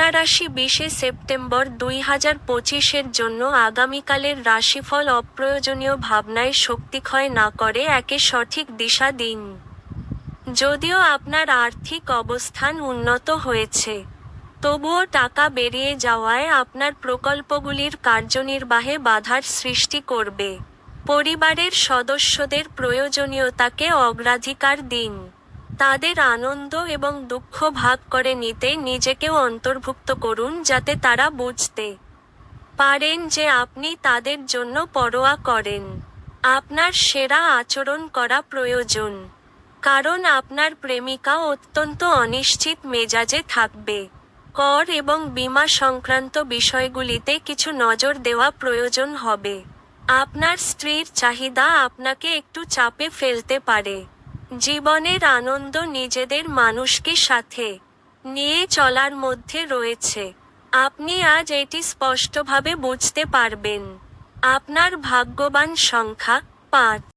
কন্যা রাশি বিশে সেপ্টেম্বর দুই হাজার পঁচিশের জন্য আগামীকালের রাশিফল অপ্রয়োজনীয় ভাবনায় শক্তিক্ষয় না করে একে সঠিক দিশা দিন। যদিও আপনার আর্থিক অবস্থান উন্নত হয়েছে, তবুও টাকা বেরিয়ে যাওয়ায় আপনার প্রকল্পগুলির কার্যনির্বাহে বাধার সৃষ্টি করবে। পরিবারের সদস্যদের প্রয়োজনীয়তাকে অগ্রাধিকার দিন। তাদের আনন্দ এবং দুঃখ ভাগ করে নিতে নিজেকেও অন্তর্ভুক্ত করুন যাতে তারা বুঝতে পারেন যে আপনি তাদের জন্য পরোয়া করেন। আপনার সেরা আচরণ করা প্রয়োজন, কারণ আপনার প্রেমিকা অত্যন্ত অনিশ্চিত মেজাজে থাকবে। কর এবং বীমা সংক্রান্ত বিষয়গুলিতে কিছু নজর দেওয়া প্রয়োজন হবে। আপনার স্ত্রীর চাহিদা আপনাকে একটু চাপে ফেলতে পারে। জীবনের আনন্দ নিজেদের মানুষকে সাথে নিয়ে চলার মধ্যে রয়েছে। আপনি আজ এটি স্পষ্টভাবে বুঝতে পারবেন। আপনার ভাগ্যবান সংখ্যা পাঁচ।